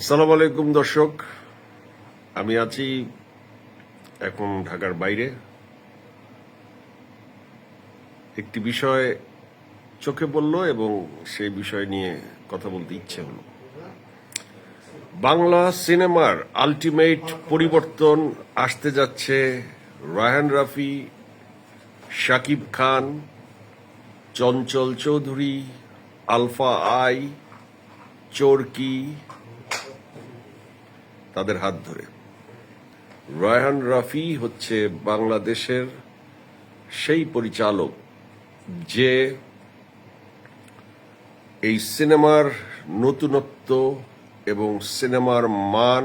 আসসালামু আলাইকুম, দর্শক। আমি আছি এখন ঢাকার বাইরে। একটি বিষয় চোখে পড়ল এবং সেই বিষয় নিয়ে কথা বলতে ইচ্ছে হলো। বাংলা সিনেমার আলটিমেট পরিবর্তন আসতে যাচ্ছে রায়হান রাফি, শাকিব খান, চঞ্চল চৌধুরী, আলফা আই, চোরকি তাদের হাত ধরে। রায়হান রাফি হচ্ছে বাংলাদেশের সেই পরিচালক যে এই সিনেমার নতুনত্ব এবং সিনেমার মান,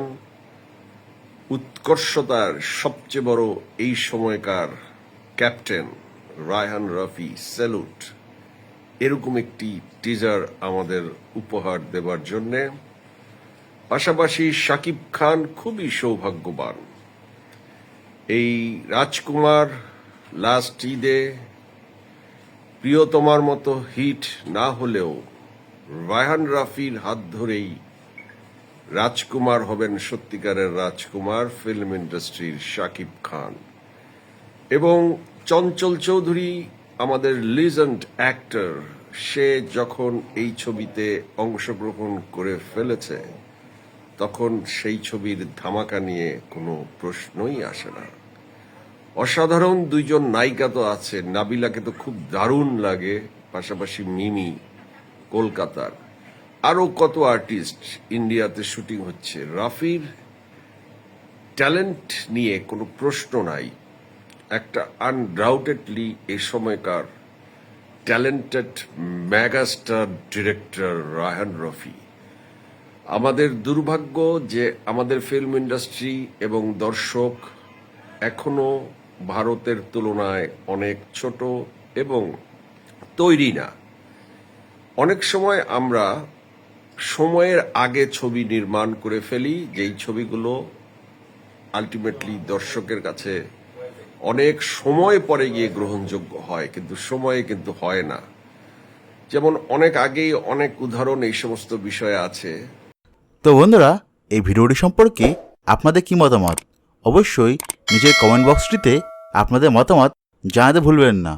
উৎকর্ষতার সবচেয়ে বড় এই সময়কার ক্যাপ্টেন রায়হান রাফি, স্যালুট। এরকম একটি টিজার আমাদের উপহার দেবার জন্যে পাশাপাশি শাকিব খান খুবই সৌভাগ্যবান। এই রাজকুমার লাস্ট ঈদে প্রিয়তমার মতো হিট না হলেও রায়হান রাফির হাত ধরেই রাজকুমার হবেন সত্যিকারের রাজকুমার ফিল্ম ইন্ডাস্ট্রির শাকিব খান। এবং চঞ্চল চৌধুরী, আমাদের লিজেন্ড অ্যাক্টর, সে যখন এই ছবিতে অংশগ্রহণ করে ফেলেছে তখন সেই ছবির ধামাকা নিয়ে কোনো প্রশ্নই আসে না। অসাধারণ দুইজন নায়িকা তো আছে। নাবিলাকে তো খুব দারুণ লাগে, পাশাপাশি মিমি, কলকাতার। আরও কত আর্টিস্ট ইন্ডিয়াতে শুটিং হচ্ছে। রাফির ট্যালেন্ট নিয়ে কোনো প্রশ্ন নাই। একটা আনডাউটেডলি এ সময়কার talented megastar director Raihan Rafi. আমাদের দুর্ভাগ্য যে আমাদের ফিল্ম ইন্ডাস্ট্রি এবং দর্শক এখনও ভারতের তুলনায় অনেক ছোট এবং তৈরি না। অনেক সময় আমরা সময়ের আগে ছবি নির্মাণ করে ফেলি, যেই ছবিগুলো আলটিমেটলি দর্শকের কাছে অনেক সময় পরে গিয়ে গ্রহণযোগ্য হয়, কিন্তু সময়ে কিন্তু হয় না। যেমন অনেক আগেই অনেক উদাহরণ এই সমস্ত বিষয়ে আছে। তো বন্ধুরা, এই ভিডিওটি সম্পর্কে আপনাদের কি মতামত? অবশ্যই নিজের কমেন্ট বক্সটিতে আপনাদের মতামত জানাতে ভুলবেন না।